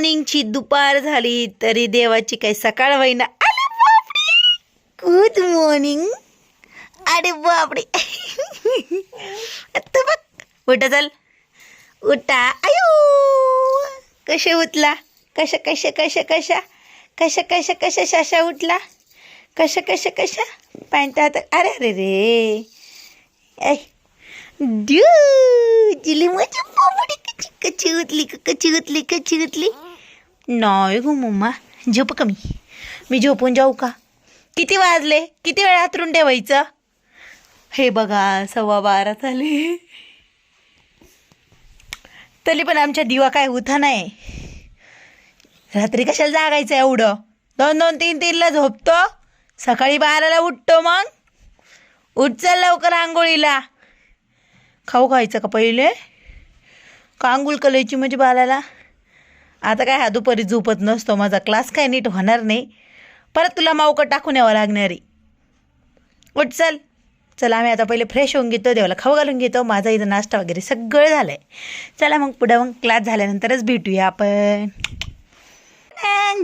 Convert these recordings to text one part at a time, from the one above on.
मॉर्निंगची दुपार झाली तरी देवाची काही सकाळ होईना. अरे बापरे! गुड मॉर्निंग अरे बापरे! आता बघ उठा चल. उठा. आयो कसे उठला? कशा कशा कशा कशा? कशा कशा कशा शाशा उठला? कशा कशा कशा? पॅन्ट हात अरे अरे रे. ऐ. ड्यू जिली माझी बाबडी कची कची उतली क- कची उतली कची उतली नाही गो मम्मा झोप कमी. मी झोपून जाऊ का? किती वाजले? किती वेळ हातरून ठेवायचं? हे बघा सव्वा बारा झाले. तरी पण आमच्या दिवा काय उठा नाही रात्री कशाला जागायचं एवढं? दोन दोन तीन तीनला झोपतो? सकाळी बाराला उठतो मग? उठ लवकर आंघोळीला. खाऊ खायचं का पहिले? का आंघोळ करायची म्हणजे बालाला आता काय हा दुपारी झोपत नसतो माझा क्लास काय नीट होणार नाही. परत तुला मावकं टाकून यावं लागणार. आहे उठ चल. चला आम्ही आता पहिले फ्रेश होऊन घेतो देवाला खाऊ घालून घेतो. माझा इथं नाश्ता वगैरे सगळं झालं आहे चला मग पुढं मग क्लास झाल्यानंतरच भेटूया आपण.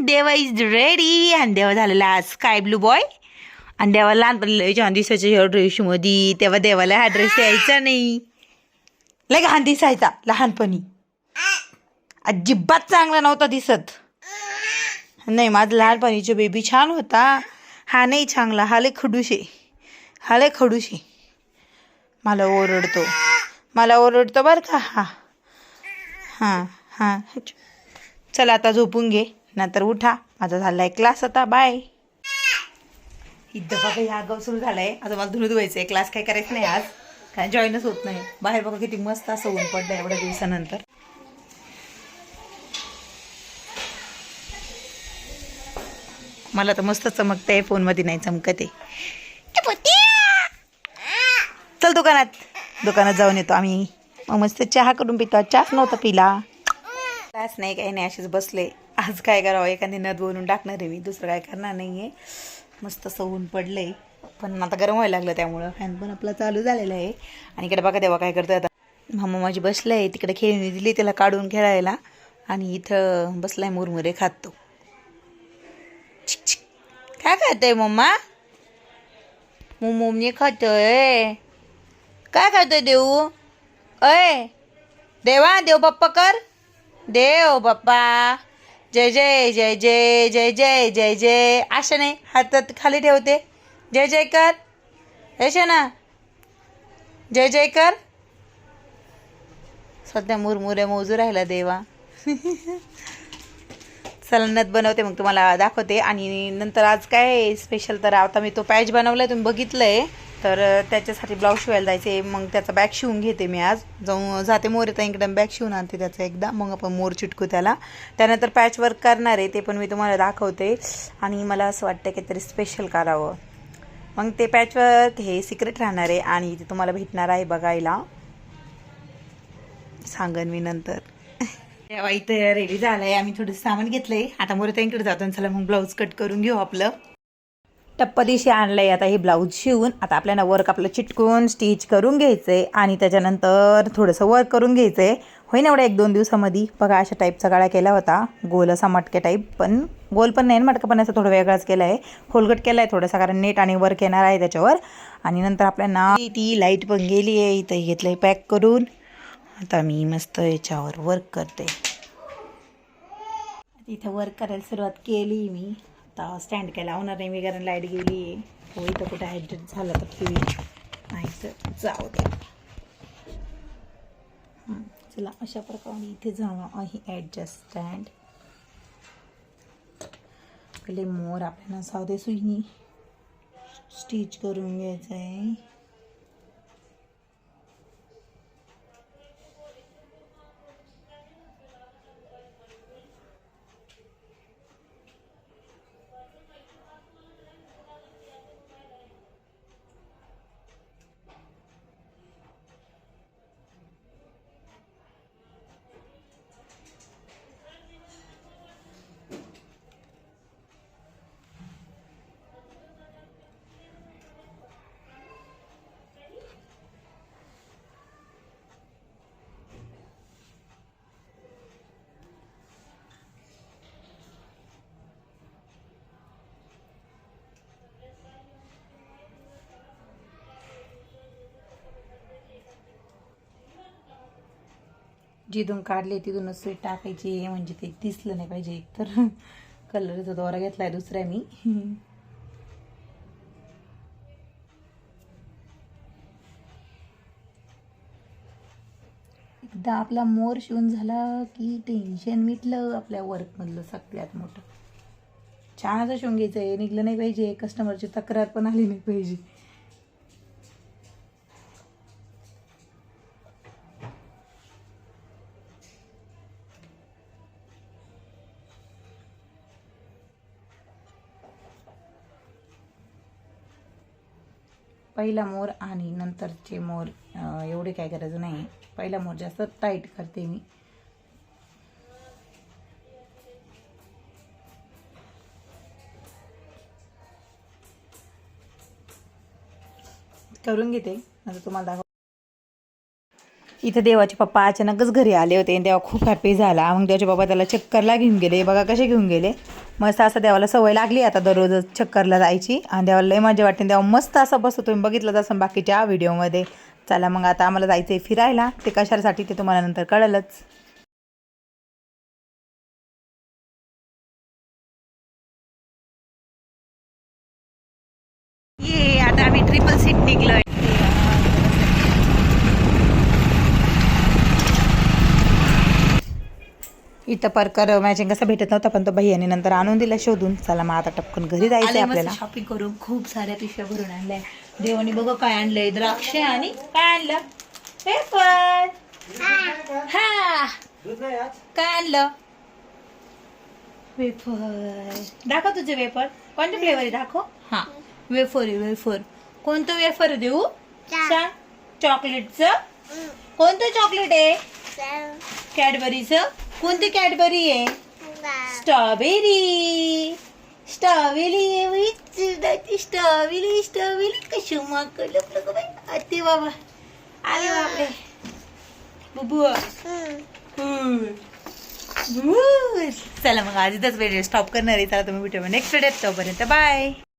देवा इज रेडी आणि देवा झालेला आज स्काय ब्लू बॉय आणि देवा लहानपणी लय छान दिसायचं ह्या ड्रेसमध्ये तेव्हा देवाला हा ड्रेस यायचा नाही. लय घाण दिसायचा लहानपणी. अजिबात चांगला नव्हता दिसत. नाही माझा लहानपणीचे बेबी छान होता. हा नाही चांगला हा खडूशे. हाले खडूशे. हा मला ओरडतो. मला ओरडतो बरं का? हा. हां हां. चला आता झोपून घे. नंतर उठा. माझा झाला आहे क्लास आता. बाय इथं बघा ह्या गाव सुरू झाला आहे आता मला धुणं धुवायचं आहे क्लास काय करायचं नाही आज. काय जॉईनच होत नाही. बाहेर बघा किती मस्त असं ऊन पडलं एवढ्या दिवसानंतर. मला तर मस्त चमकत आहे फोनमध्ये नाही चमकत आहे. चल दुकानात. दुकानात जाऊन येतो आम्ही. मग मस्त चहा करून पितो. चहाच नव्हता पिला. क्लास नाही काही नाही असेच बसले. आज काय करावं? एखादी नद बनवून टाकणार आहे मी. दुसरं काय करणार नाही आहे मस्त असं ऊन पडलं आहे पण आता गरम व्हायला लागलं त्यामुळं. फॅन पण आपला चालू झालेला आहे. आणि इकडे बघा तेव्हा काय करतोय आता. मामा माझी बसलं आहे तिकडे खेळणी दिली त्याला काढून खेळायला. आणि इथं बसलाय मुरमुरे खातो काय खातोय मम्मा मुमने खातोय काय खातोय देऊ अय देवा देव बाप्पा कर देव बाप्पा जय जय जय जय जय जय जय जय असं नाही हातात खाली ठेवते जय जय कर यश ना जय जय कर सध्या मुरमुरे मोजू राहिला देवा सलनत बनवते मग तुम्हाला दाखवते. आणि नंतर आज काय स्पेशल तर आता मी तो पॅच बनवलाय तुम्ही बघितलंय. तर त्याच्यासाठी ब्लाऊज शिवायला जायचे मग त्याचा बॅग शिवून घेते मी आज. जाऊन जाते मोर येता इकडे बॅग शिवून आणते त्याचा एकदा. मग आपण मोर चिटकू त्याला. त्यानंतर पॅच वर्क करणार आहे ते पण मी तुम्हाला दाखवते. आणि मला असं वाटतं काहीतरी स्पेशल करावं. मग ते पॅचवर्क हे सिक्रेट राहणार आहे. आणि ते तुम्हाला भेटणार आहे बघायला. सांगन मी नंतर. तेव्हा इथं रेडी झालंय. आम्ही थोडं सामान घेतलंय. आता मोरत्यांकडे जातो चला मग ब्लाऊज कट करून घेऊ आपलं. टप्प दिशी आणलंय आता हे ब्लाऊज शिवून. आता आपल्याला वर्क आपलं चिटकून स्टिच करून घ्यायचंय. आणि त्याच्यानंतर थोडंसं वर्क करून घ्यायचंय. होईन एवढ्या एक दोन दिवसामध्ये. बघा अशा टाईपचा गाळा केला होता. गोल असा मटक्या टाईप पण गोल पण नाही. मटका पण असं थोडं वेगळाच केला आहे खोलगट केला आहे थोडासा कारण नेट आणि वर्क येणार आहे त्याच्यावर. आणि नंतर आपल्याला ती लाइट पण गेली आहे इथं घेतलं आहे पॅक करून. आता मी मस्त याच्यावर वर्क करते. इथं वर्क करायला सुरुवात केली मी. आता स्टँड काय लावणार नाही मी कारण लाइट गेली आहे. हो इथं कुठं ॲडजस्ट झालं तर ठेवी. नाही तर जाऊ दे. चला अशा प्रकारे इथे जाणं आहे ॲडजस्ट स्टँड पहिले मोर आपल्याला सावदे सुईनी स्टिच करून घ्यायचं आहे जिथून काढले तिथूनच स्वीट टाकायची म्हणजे ते दिसलं नाही पाहिजे एक तर कलरचा दोरा घेतलाय दुसऱ्या मी. एकदा आपला मोर शिवून झाला की टेन्शन मिटलं आपल्या वर्कमधलं सगळ्यात मोठं. छान असं शिवून घ्यायचं आहे निघलं नाही पाहिजे कस्टमरची तक्रार पण आली नाही पाहिजे. पहिला मोर आणि नंतरचे मोर एवढे काय करायचं नाही पहिला मोर जास्त टाईट करते मी. करून घेते. आता तुम्हाला दाखव इथं देवाचे पप्पा अचानकच घरी आले होते आणि तेव्हा खूप हॅपी झाला. मग देवाचे पप्पा त्याला चक्करला घेऊन गेले. बघा कसे घेऊन गेले. मस्त असं देवाला सवय लागली आता दररोज चक्करला जायची. आणि देवाला लय मजा वाटते तेव्हा मस्त असं बसतो. तुम्ही बघितलं असं बाकीच्या व्हिडिओमध्ये चला मग आता आम्हाला जायचं आहे फिरायला. ते कशासाठी ते तुम्हाला नंतर कळलंच. इथं परकर मॅचिंग कसं भेटत नव्हता पण तो भैयाने नंतर आणून दिला शोधून. चला मग आता टपकन घरी जायचंय आपल्याला. शॉपिंग करून खूप साऱ्या पिशव्या भरून आणल्या. देवानी बघ काय आणलंय द्राक्ष आणि काय आणलं? पेपर. हा. काय आणलं? वेफर. दाखव तुझे वेफर. कोणते फ्लेवर आहे दाखव? हा. वेफर आहे वेफर. कोणतं वेफर देऊ? सांग. चॉकलेटचं. कोणतं चॉकलेट आहे? कॅडबरीचं कोणती कॅडबरी आहे? स्ट्रॉबेरी. Strawberry strawberry strawberry. कशी आपलं बाई. अते बाबा. आले बापरे. बुबू. चला मग आज इथंच व्हिडिओ स्टॉप करणार आहे. चला तुम्ही भेटू नेक्स्ट व्हिडिओ तोपर्यंत. बाय